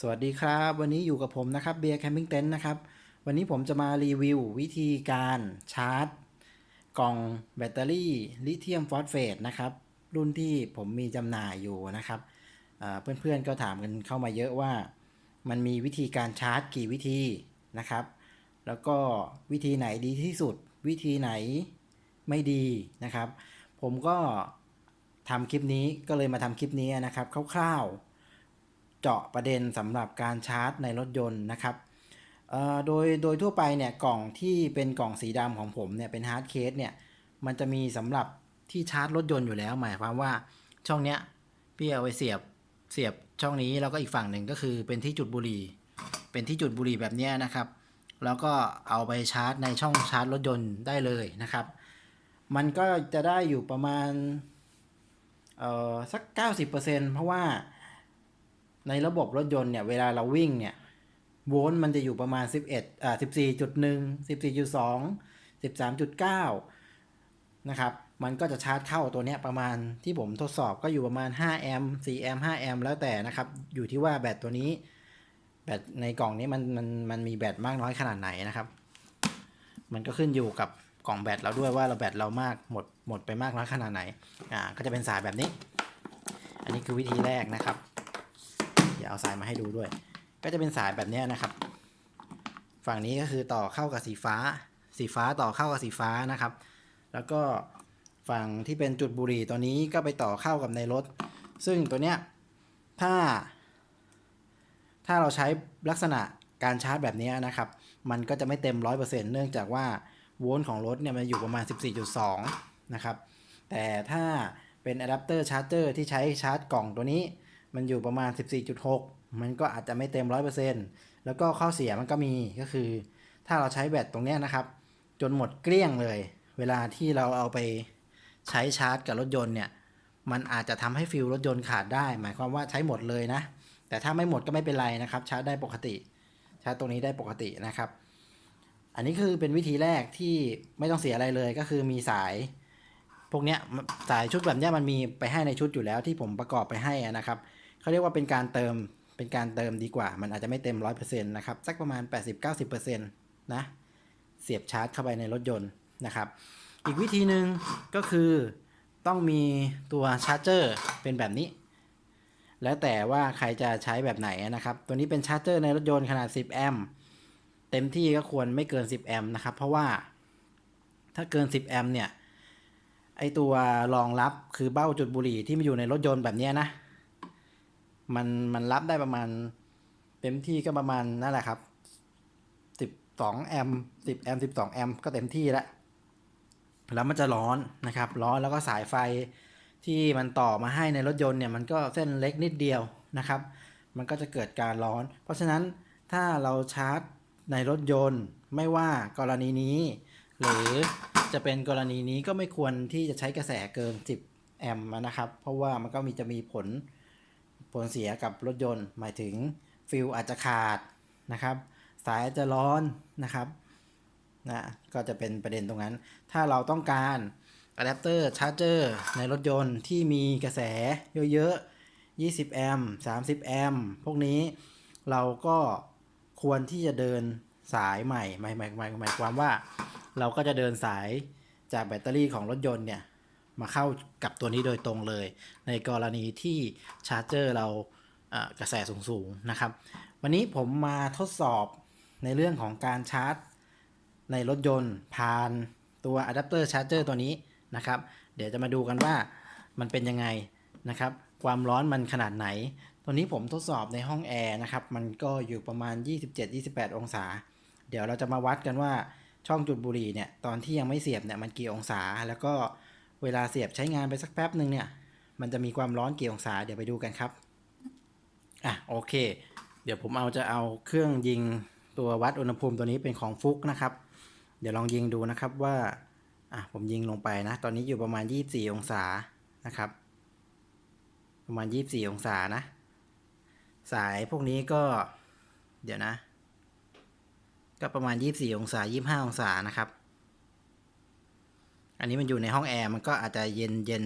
สวัสดีครับ วันนี้อยู่กับผมนะครับเบียร์แคมปิ้งเต็นท์นะครับ วันนี้ผมจะมารีวิววิธีการชาร์จ กล่องแบตเตอรี่ลิเธียมฟอสเฟตนะครับ รุ่นที่ผมมีจำหน่ายอยู่นะครับเพื่อนๆก็ถามกันเข้ามาเยอะว่า มันมีวิธีการชาร์จกี่วิธีนะครับ แล้วก็วิธีไหนดีที่สุด วิธีไหนไม่ดีนะครับ ผมก็ทำคลิปนี้ก็เลยมาทำคลิปนี้นะครับคร่าวๆ เจาะประเด็นสำหรับการชาร์จในรถยนต์นะครับโดยโดยทั่วไปเนี่ยกล่องที่เป็นกล่องสีดำของผมเนี่ยเป็นฮาร์ดเคสเนี่ยมันจะมีสำหรับที่ชาร์จรถยนต์อยู่แล้ว หมายความว่าช่องเนี้ยพี่เอาไปเสียบเสียบช่องนี้แล้วก็อีกฝั่งหนึ่งก็คือเป็นที่จุดบุหรี่ เป็นที่จุดบุหรี่แบบเนี้ยนะครับ แล้วก็เอาไปชาร์จในช่องชาร์จรถยนต์ได้เลยนะครับ มันก็จะได้อยู่ประมาณเออสัก 90%เพราะว่า ในระบบรถยนต์เนี่ยเวลาเราวิ่งเนี่ยโวลต์มันจะอยู่ประมาณ 11อ่า14.1 14.2 13.9 นะครับ มันก็จะชาร์จเข้าตัวเนี้ยประมาณที่ผมทดสอบก็อยู่ประมาณ5แอมป์4แอมป์5แอมป์แล้วแต่นะครับ อยู่ที่ว่าแบตตัวนี้ แบตในกล่องนี้มันมันมันมีแบตมากน้อยขนาดไหนนะครับ มันก็ขึ้นอยู่กับกล่องแบตเราด้วยว่าเราแบตเรามากหมดหมดไปมากน้อยขนาดไหน อ่า ก็จะเป็นสายแบบนี้ อันนี้คือวิธีแรกนะครับ ดี๋ยวเอาสายมาให้ดูด้วย ก็จะเป็นสายแบบนี้นะครับ ฝั่งนี้ก็คือต่อเข้ากับสีฟ้า สีฟ้าต่อเข้ากับสีฟ้านะครับ แล้วก็ฝั่งที่เป็นจุดบุหรี่ตัวนี้ก็ไปต่อเข้ากับในรถ ซึ่งตัวเนี้ยถ้า ถ้าเราใช้ลักษณะการชาร์จแบบนี้นะครับ มันก็จะไม่เต็ม 100%เนื่องจากว่าโวลต์ของรถเนี่ยมันอยู่ประมาณ 14.2 นะครับ แต่ถ้าเป็นอะแดปเตอร์ชาร์จเจอร์ที่ใช้ชาร์จกล่องตัวนี้ มันอยู่ประมาณ 14.6 มันก็อาจจะไม่เต็ม 100%แล้วก็ข้อเสียมันก็มีก็คือ ถ้าเราใช้แบตตรงนี้นะครับ จนหมดเกลี้ยงเลย เวลาที่เราเอาไปใช้ชาร์จกับรถยนต์เนี่ยมันอาจจะทำให้ฟิลรถยนต์ขาดได้ หมายความว่าใช้หมดเลยนะ แต่ถ้าไม่หมดก็ไม่เป็นไรนะครับ ชาร์จได้ปกติ ชาร์จตรงนี้ได้ปกตินะครับ อันนี้คือเป็นวิธีแรกที่ไม่ต้องเสียอะไรเลยก็คือมีสาย พวกเนี้ยสายชุดแบบเนี้ยมันมีไปให้ในชุดอยู่แล้วที่ผมประกอบไปให้นะครับ เขาเรียกว่าเป็นการเติมเป็นการเติมดีกว่า มันอาจจะไม่เต็ม 100%นะครับ สักประมาณ 80-90%นะ เสียบชาร์จเข้าไปในรถยนต์นะครับ อีกวิธีหนึ่งก็คือต้องมีตัวชาร์จเจอร์เป็นแบบนี้ แล้วแต่ว่าใครจะใช้แบบไหนนะครับ ตัวนี้เป็นชาร์จเจอร์ในรถยนต์ขนาด 10 แอมป์ เต็มที่ก็ควรไม่เกิน 10 แอมป์นะครับ เพราะว่าถ้าเกิน 10 แอมป์เนี่ย ไอตัวรองรับคือเบ้าจุดบุหรี่ที่มันอยู่ในรถยนต์แบบนี้นะ มันมันรับได้ประมาณ เต็มที่ก็ประมาณนั่นแหละครับ12แอมป์10แอมป์12แอมก็เต็มที่แล้วแล้วมันจะร้อนนะครับ ร้อนแล้วก็สายไฟที่มันต่อมาให้ในรถยนต์เนี่ยมันก็เส้นเล็กนิดเดียวนะครับ มันก็จะเกิดการร้อน เพราะฉะนั้นถ้าเราชาร์จในรถยนต์ไม่ว่ากรณีนี้ หรือจะเป็นกรณีนี้ก็ไม่ควรที่จะใช้กระแสเกิน 10 แอมป์นะครับ เพราะว่ามันก็มีจะมีผล ผลเสียกับรถยนต์ หมายถึงฟิลอาจจะขาดนะครับ สายอาจจะร้อนนะครับนะก็จะเป็นประเด็นตรงนั้น ถ้าเราต้องการอะแดปเตอร์ชาร์จเจอร์ในรถยนต์ที่มีกระแสเยอะๆ 20 แอมป์ 30 แอมป์ พวกนี้เราก็ควรที่จะเดินสายใหม่หมายหมายหมายหมายความว่า เราก็จะเดินสายจากแบตเตอรี่ของรถยนต์เนี่ย มาเข้ากับตัวนี้โดยตรงเลย ในกรณีที่ชาร์จเจอร์เรากระแสสูงๆนะครับ วันนี้ผมมาทดสอบในเรื่องของการชาร์จ ในรถยนต์ผ่านตัวอะแดปเตอร์ชาร์จเจอร์ตัวนี้นะครับ เดี๋ยวจะมาดูกันว่ามันเป็นยังไงนะครับ ความร้อนมันขนาดไหน ตัวนี้ผมทดสอบในห้องแอร์นะครับ มันก็อยู่ประมาณ 27-28 องศา เดี๋ยวเราจะมาวัดกันว่าช่องจุดบุหรี่เนี่ยตอนที่ยังไม่เสียบเนี่ยมันกี่องศาแล้วก็ เวลาเสียบใช้งานไปสักแป๊บหนึ่งเนี่ย มันจะมีความร้อนกี่องศา เดี๋ยวไปดูกันครับ อะโอเค เดี๋ยวผมเอาจะเอาเครื่องยิงตัววัดอุณหภูมิตัวนี้เป็นของฟุกนะครับ เดี๋ยวลองยิงดูนะครับว่า อะผมยิงลงไปนะ ตอนนี้อยู่ประมาณ 24 องศานะครับ ประมาณ 24 องศานะ สายพวกนี้ก็ เดี๋ยวนะ ก็ประมาณ 24 องศา 25 องศานะครับ อันนี้มันอยู่ในห้องแอร์มันก็อาจจะเย็นเย็น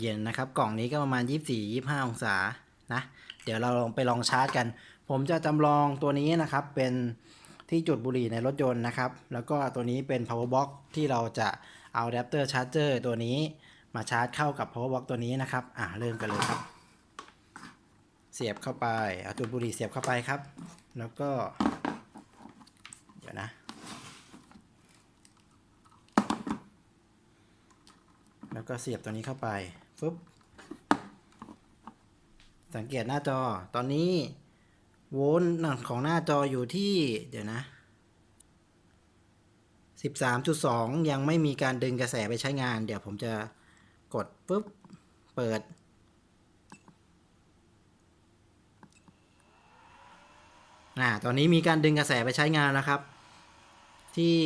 เย็นนะครับ กล่องนี้ก็ประมาณ 24 25 องศานะ เดี๋ยวเราลองไปลองชาร์จกัน ผมจะจำลองตัวนี้นะครับ เป็นที่จุดบุหรี่ในรถยนต์นะครับ แล้วก็ตัวนี้เป็น power box ที่เราจะเอาอะแดปเตอร์ชาร์เจอร์ตัวนี้มาชาร์จเข้ากับ power box ตัวนี้นะครับ อ่าเริ่มกันเลยครับ เสียบเข้าไป เอาจุดบุหรี่เสียบเข้าไปครับ แล้วก็ เดี๋ยวนะ แล้ว ก็เสียบตัวนี้เข้าไปฟึบสังเกตหน้าจอตอนนี้โวลต์ของหน้าจออยู่ที่เดี๋ยวนะ13.2 ยังไม่มีการดึงกระแสไปใช้งาน เดี๋ยวผมจะกดปุ๊บ เปิด อ่า ตอนนี้มีการดึงกระแสไปใช้งานแล้วครับ ที่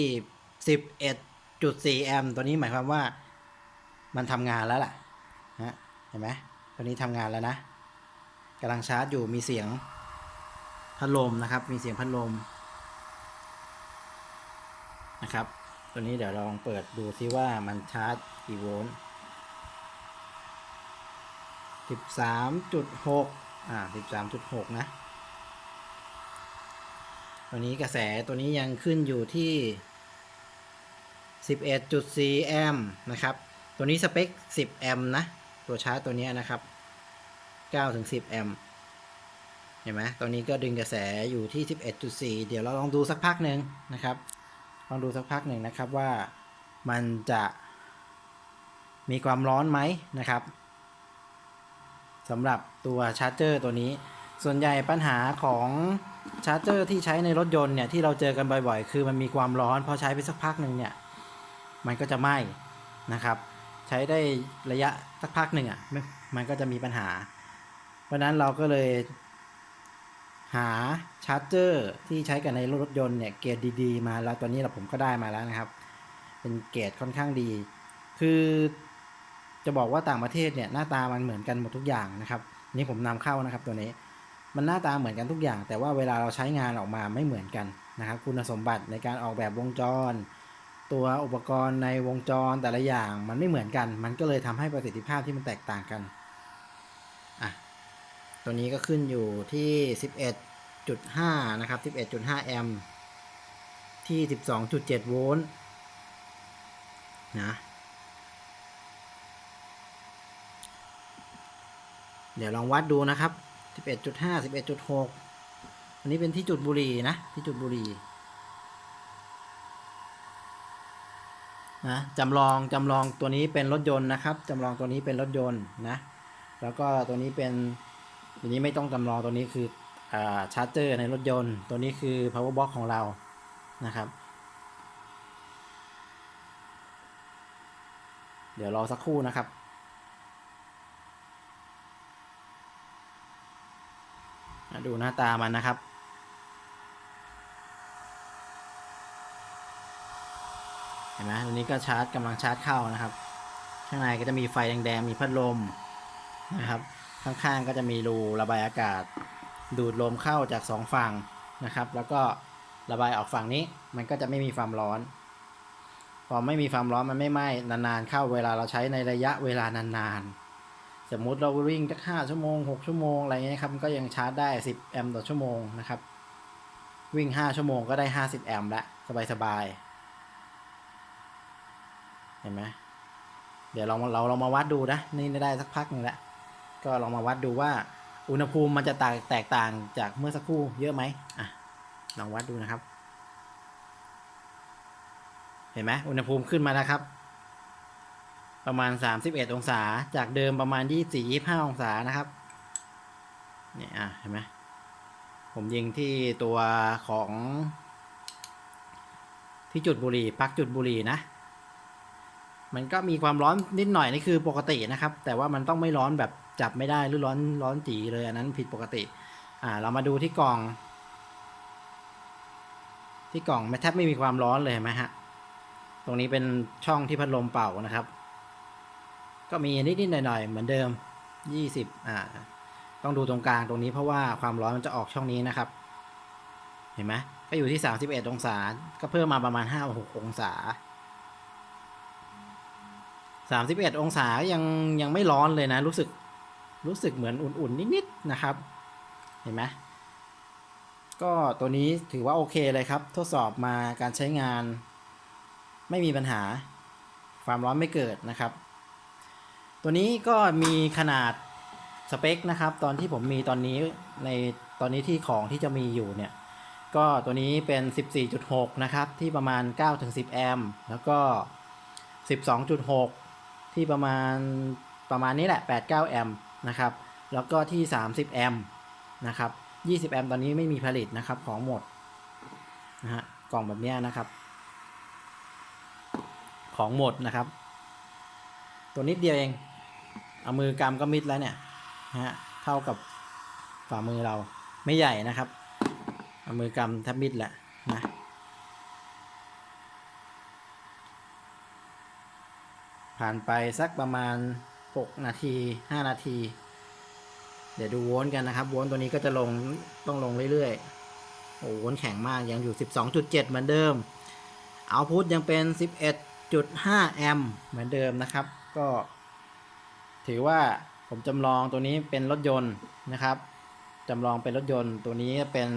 11.4 แอมป์ตัวนี้หมายความว่า มันทำงานแล้วล่ะฮะเห็นไหมตัวนี้ทำงานแล้วนะกำลังชาร์จอยู่มีเสียงพัดลมนะครับ มีเสียงพัดลมนะครับ ตัวนี้เดี๋ยวลองเปิดดูซิว่ามันชาร์จกี่โวลต์13.6อ่า13.6นะตัวนี้กระแสตัวนี้ยังขึ้นอยู่ที่11.4แอมป์นะครับ ตัวนี้สเปค 10 แอมป์นะ ตัวชาร์จตัวนี้นะครับ 9 ถึง 10 แอมป์ เห็นไหมตัวนี้ก็ดึงกระแสอยู่ที่ 11.4 เดี๋ยวเราลองดูสักพักหนึ่งนะครับ ลองดูสักพักหนึ่งนะครับว่ามันจะมีความร้อนไหมนะครับสำหรับตัวชาร์จเจอร์ตัวนี้ ส่วนใหญ่ปัญหาของชาร์จเจอร์ที่ใช้ในรถยนต์เนี่ยที่เราเจอกันบ่อยๆ คือมันมีความร้อนพอใช้ไปสักพักหนึ่งเนี่ย มันก็จะไหม้นะครับ ช้ได้ระยะสักพักหนึ่งอะมันก็จะมีปัญหา เพราะนั้นเราก็เลย หาชาร์จเจอร์ที่ใช้กันในรถยนต์เนี่ย เกรดดีๆ มาแล้วตอนนี้เราผมก็ได้มาแล้วนะครับ เป็นเกรดค่อนข้างดี คือจะบอกว่าต่างประเทศเนี่ยหน้าตามันเหมือนกันหมดทุกอย่างนะครับ นี่ผมนำเข้านะครับตัวนี้มันหน้าตาเหมือนกันทุกอย่าง แต่ว่าเวลาเราใช้งานออกมาไม่เหมือนกันนะครับ คุณสมบัติในการออกแบบวงจร ตัวอุปกรณ์ในวงจรแต่ละอย่างมันไม่เหมือนกัน มันก็เลยทำให้ประสิทธิภาพที่มันแตกต่างกันอะตัวนี้ก็ขึ้นอยู่ที่ 11.5 นะครับ 11.5 แอมป์ที่ 12.7 โวลต์นะเดี๋ยวลองวัดดูนะครับ 11.5 11.6 อันนี้เป็นที่จุดบุรีนะ ที่จุดบุรี นะจำลองจำลองตัวนี้เป็นรถยนต์นะครับจำลองตัวนี้เป็นรถยนต์นะแล้วก็ตัวนี้เป็นตัวนี้ไม่ต้องจำลองตัวนี้คืออ่าชาร์จเจอร์ในรถยนต์ ตัวนี้คือ power box ของเรานะครับ เดี๋ยวรอสักครู่นะครับดูหน้าตามันนะครับ เห็นไหมตัวนี้ก็ชาร์จกำลังชาร์จเข้านะครับ ข้างในก็จะมีไฟแดงๆมีพัดลมนะครับ ข้างๆก็จะมีรูระบายอากาศ ดูดลมเข้าจากสองฝั่งนะครับ แล้วก็ระบายออกฝั่งนี้มันก็จะไม่มีความร้อน พอไม่มีความร้อนมันไม่ไหม้นานๆเข้าเวลาเราใช้ในระยะเวลานานๆ สมมุติเราวิ่งสักห้าชั่วโมงหกชั่วโมงอะไรเงี้ยครับก็ยังชาร์จได้สิบแอมป์ต่อชั่วโมงนะครับวิ่งห้าชั่วโมงก็ได้ห้าสิบแอมป์ละสบายๆ เห็นไหมเดี๋ยวเราเราเรามาวัดดูนะนี่ได้สักพักหนึงแล้วก็ลองมาวัดดูว่าอุณหภูมิมันจะแตกแตกต่างจากเมื่อสักครู่เยอะไหมอะลองวัดดูนะครับ เห็นไหมอุณหภูมิขึ้นมาแล้วครับ ประมาณ 31 องศาจากเดิมประมาณ 24 25 องศานะครับเนี่ยอะเห็นไหมผมยิงที่ตัวของที่จุดบุหรี่ปลั๊กจุดบุหรี่นะ มันก็มีความร้อนนิดหน่อยนี่คือปกตินะครับ แต่ว่ามันต้องไม่ร้อนแบบจับไม่ได้หรือร้อนร้อนจีเลยอันนั้นผิดปกติ อ่า เรามาดูที่กล่อง ที่กล่องไม่แทบไม่มีความร้อนเลยเห็นไหมฮะ ตรงนี้เป็นช่องที่พัดลมเป่านะครับ ก็มีนิดๆหน่อยๆเหมือนเดิม20อ่า ต้องดูตรงกลางตรงนี้เพราะว่าความร้อนมันจะออกช่องนี้นะครับ เห็นไหมก็อยู่ที่31องศา ก็เพิ่มมาประมาณ5-6องศา 31องศายังยังไม่ร้อนเลยนะ รู้สึกรู้สึกเหมือนอุ่นๆนิดๆนะครับ เห็นไหมก็ตัวนี้ถือว่าโอเคเลยครับ ทดสอบมาการใช้งาน ไม่มีปัญหา ความร้อนไม่เกิดนะครับ ตัวนี้ก็มีขนาดสเปคนะครับ ตอนที่ผมมีตอนนี้ในตอนนี้ที่ของที่จะมีอยู่เนี่ย ก็ตัวนี้เป็น 14.6 นะครับ ที่ประมาณ 9-10 แอมป์แล้วก็ 12.6 ที่ประมาณประมาณนี้แหละ 8-9 แอมป์นะครับ แล้วก็ที่ 30 แอมป์นะครับ 20 แอมป์ตอนนี้ไม่มีผลิตนะครับของหมดนะฮะกล่องแบบนี้นะครับ ของหมดนะครับ ตัวนิดเดียวเอง เอามือกำก็มิดแล้วเนี่ยนะฮะเท่ากับฝ่ามือเราไม่ใหญ่นะครับ เอามือกำแทบมิดแหละนะ ผ่านไปสักประมาณ 6 นาที 5 นาที เดี๋ยวดูโวลต์กันนะครับ โวลต์ตัวนี้ก็จะลงต้องลงเรื่อยๆ โอ้โวลต์แข็งมากยังอยู่ 12.7 เหมือนเดิมเอาพุทยังเป็น 11.5 แอมป์เหมือนเดิมนะครับ ก็ ถือว่าผมจำลองตัวนี้เป็นรถยนต์นะครับจำลองเป็นรถยนต์ตัวนี้เป็น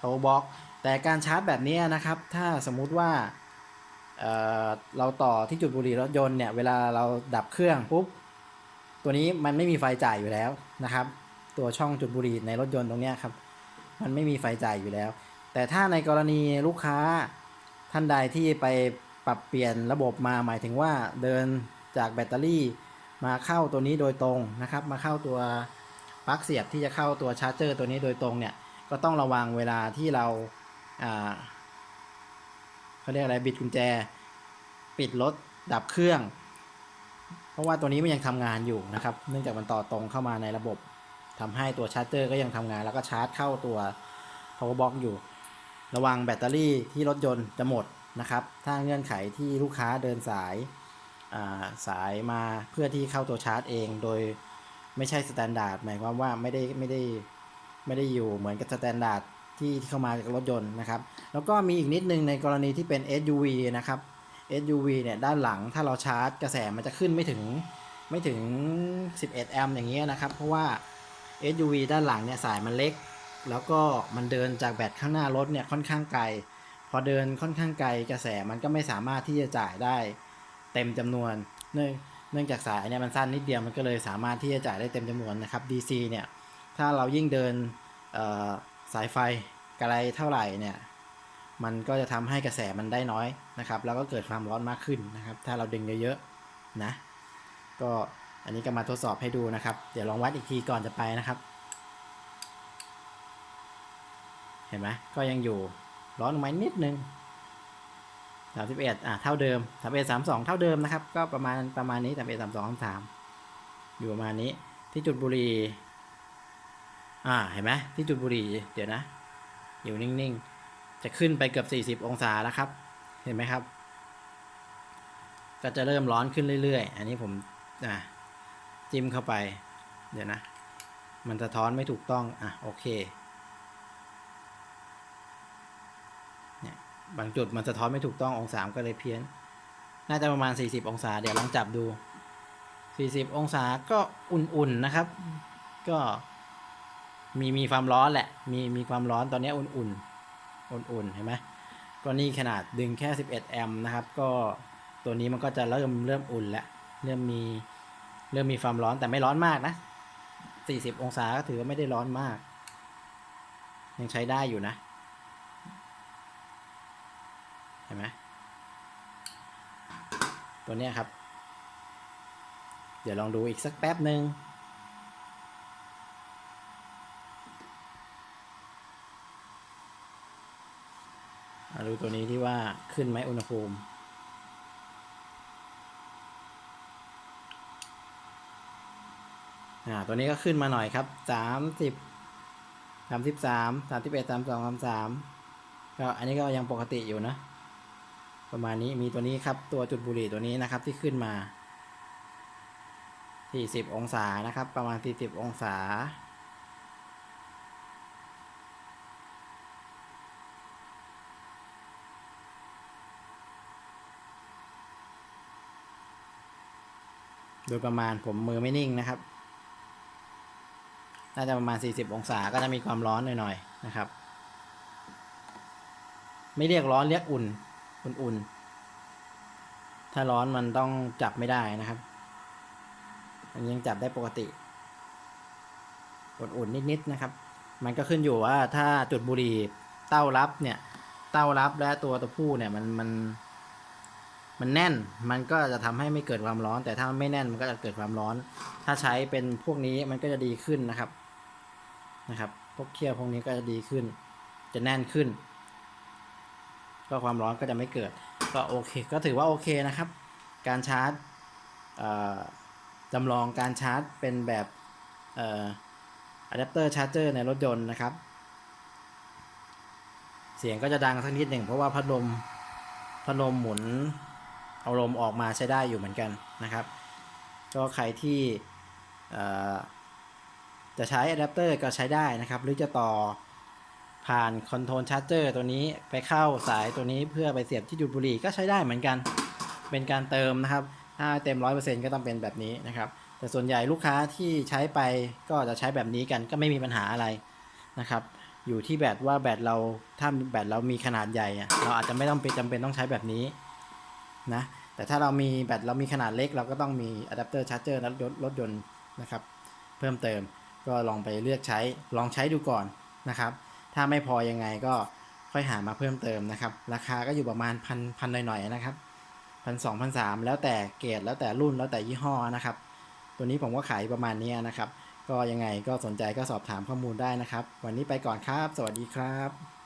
power box แต่การชาร์จแบบนี้นะครับ ถ้าสมมุติว่า เราต่อที่จุดบุหรี่รถยนต์เนี่ยเวลาเราดับเครื่องปุ๊บตัวนี้มันไม่มีไฟจ่ายอยู่แล้วนะครับ ตัวช่องจุดบุหรี่ในรถยนต์ตรงนี้ครับ มันไม่มีไฟจ่ายอยู่แล้ว แต่ถ้าในกรณีลูกค้าท่านใดที่ไปปรับเปลี่ยนระบบมาหมายถึงว่าเดินจากแบตเตอรี่มาเข้าตัวนี้โดยตรงนะครับ มาเข้าตัวปลั๊กเสียบที่จะเข้าตัวชาร์จเจอร์ตัวนี้โดยตรงเนี่ยก็ต้องระวังเวลาที่เราา เขาเรียกอะไรบิดกุญแจ ปิดรถดับเครื่อง เพราะว่าตัวนี้มันยังทำงานอยู่นะครับ เนื่องจากมันต่อตรงเข้ามาในระบบทำให้ตัวชาร์จเจอร์ก็ยังทำงานแล้วก็ชาร์จเข้าตัว power box อยู่ ระวังแบตเตอรี่ที่รถยนต์จะหมดนะครับ ถ้าเงื่อนไขที่ลูกค้าเดินสายาสายมาเพื่อที่เข้าตัวชาร์จเอง โดยไม่ใช่สแตนดาร์ดหมายความว่าไม่ได้ไม่ได้ไม่ได้อยู่เหมือนกับสแตนดาร์ด ที่เข้ามาจากรถยนต์นะครับ แล้วก็มีอีกนิดนึงในกรณีที่เป็น SUV นะครับ SUV เนี่ยด้านหลังถ้าเราชาร์จกระแสมันจะขึ้นไม่ถึงไม่ถึง 11 แอมป์อย่างเงี้ยนะครับ เพราะว่า SUV ด้านหลังเนี่ยสายมันเล็ก แล้วก็มันเดินจากแบตข้างหน้ารถเนี่ยค่อนข้างไกล พอเดินค่อนข้างไกลกระแสมันก็ไม่สามารถที่จะจ่ายได้เต็มจำนวน เนื่องเนื่องจากสายเนี่ยมันสั้นนิดเดียวมันก็เลยสามารถที่จะจ่ายได้เต็มจำนวนนะครับ DC เนี่ยถ้าเรายิ่งเดินเอ่อ สายไฟไกลเท่าไหร่เนี่ยมันก็จะทำให้กระแสมันได้น้อยนะครับ แล้วก็เกิดความร้อนมากขึ้นนะครับ ถ้าเราดึงเยอะๆนะ ก็อันนี้ก็มาทดสอบให้ดูนะครับ เดี๋ยวลองวัดอีกทีก่อนจะไปนะครับ เห็นไหมก็ยังอยู่ร้อนลงมานิดนึงสามสิบเอ็ดอะเท่าเดิมสามเอ็ดสามสองเท่าเดิมนะครับ ก็ประมาณประมาณนี้สามเอ็ดสามสองสามสามอยู่ประมาณนี้ที่จุดบุรี อ่าเห็นไหมที่จุดบุหรี่เดี๋ยวนะ อยู่นิ่งๆ จะขึ้นไปเกือบสี่สิบองศาแล้วครับ เห็นไหมครับ ก็จะเริ่มร้อนขึ้นเรื่อยๆ อันนี้ผมอะจิ้มเข้าไป เดี๋ยวนะ มันสะท้อนไม่ถูกต้อง อะ โอเคบางจุดมันสะท้อนไม่ถูกต้ององศาก็เลยเพี้ยน น่าจะประมาณ 40 องศา เดี๋ยวลองจับดู 40 องศาก็อุ่นๆนะครับ ก็ มีมีความร้อนแหละ มีมีความร้อนตอนนี้อุ่นๆ อุ่นๆ เห็นไหมก็นี่ขนาดดึงแค่ 11 แอมป์นะครับ ก็ตัวนี้มันก็จะเริ่มเริ่มอุ่นแล้ว เริ่มมีเริ่มมีความร้อนแต่ไม่ร้อนมากนะ 40 องศาก็ถือว่าไม่ได้ร้อนมาก ยังใช้ได้อยู่นะ เห็นไหมตัวนี้ครับ เดี๋ยวลองดูอีกสักแป๊บหนึ่ง มาดูตัวนี้ที่ว่าขึ้นไหมอุณหภูมิ อ่า ตัวนี้ก็ขึ้นมาหน่อยครับสามสิบสามสิบสามสามสิบเอ็ดสามสองสามสามก็อันนี้ก็ยังปกติอยู่นะ ประมาณนี้มีตัวนี้ครับ ตัวจุดบุหรี่ตัวนี้นะครับที่ขึ้นมา40องศานะครับ ประมาณ40องศา โดยประมาณผมมือไม่นิ่งนะครับ น่าจะประมาณ 40 องศาก็จะมีความร้อนหน่อยๆนะครับ ไม่เรียกร้อนเรียกอุ่น อุ่นๆ ถ้าร้อนมันต้องจับไม่ได้นะครับอันยังจับได้ปกติ อุ่นๆ นิดๆ นะครับ มันก็ขึ้นอยู่ว่าถ้าจุดบุหรี่เต้ารับเนี่ย เต้ารับและตัวตัวผู้เนี่ยมันมัน มันแน่นมันก็จะทำให้ไม่เกิดความร้อน แต่ถ้าไม่แน่นมันก็จะเกิดความร้อน ถ้าใช้เป็นพวกนี้มันก็จะดีขึ้นนะครับนะครับพวกเคี่ยวพวกนี้ก็จะดีขึ้น จะแน่นขึ้น ก็ความร้อนก็จะไม่เกิด ก็โอเค ก็ถือว่าโอเคนะครับ การชาร์จจำลองการชาร์จเป็นแบบเอ่ออะแดปเตอร์ชาร์จเจอร์ในรถยนต์นะครับ เสียงก็จะดังสักนิดหนึ่งเพราะว่าพัดลมพัดลมหมุน เอาลมออกมาใช้ได้อยู่เหมือนกันนะครับ ก็ใครที่จะใช้อะแดปเตอร์ก็ใช้ได้นะครับ หรือจะต่อผ่านคอนโทรลชาร์จเจอร์ตัวนี้ไปเข้าสายตัวนี้เพื่อไปเสียบที่จุดบุหรี่ก็ใช้ได้เหมือนกัน เป็นการเติมนะครับ ถ้าเต็ม 100%ก็ต้องเป็นแบบนี้นะครับ แต่ส่วนใหญ่ลูกค้าที่ใช้ไปก็จะใช้แบบนี้กันก็ไม่มีปัญหาอะไรนะครับอยู่ที่แบตว่าแบตเราถ้าแบตเรามีขนาดใหญ่เราอาจจะไม่ต้องเป็นจำเป็นต้องใช้แบบนี้ นะแต่ถ้าเรามีแบตเรามีขนาดเล็ก เราก็ต้องมีอะแดปเตอร์ชาร์จเจอร์รถยนต์รถยนต์นะครับเพิ่มเติมก็ลองไปเลือกใช้ลองใช้ดูก่อนนะครับถ้าไม่พอยังไงก็ค่อยหามาเพิ่มเติมนะครับ ราคาก็อยู่ประมาณพันพันหน่อยๆนะครับพันสองพันสามแล้วแต่เกรดแล้วแต่รุ่นแล้วแต่ยี่ห้อนะครับ ตัวนี้ผมก็ขายประมาณนี้นะครับ ก็ยังไงก็สนใจก็สอบถามข้อมูลได้นะครับ วันนี้ไปก่อนครับ สวัสดีครับ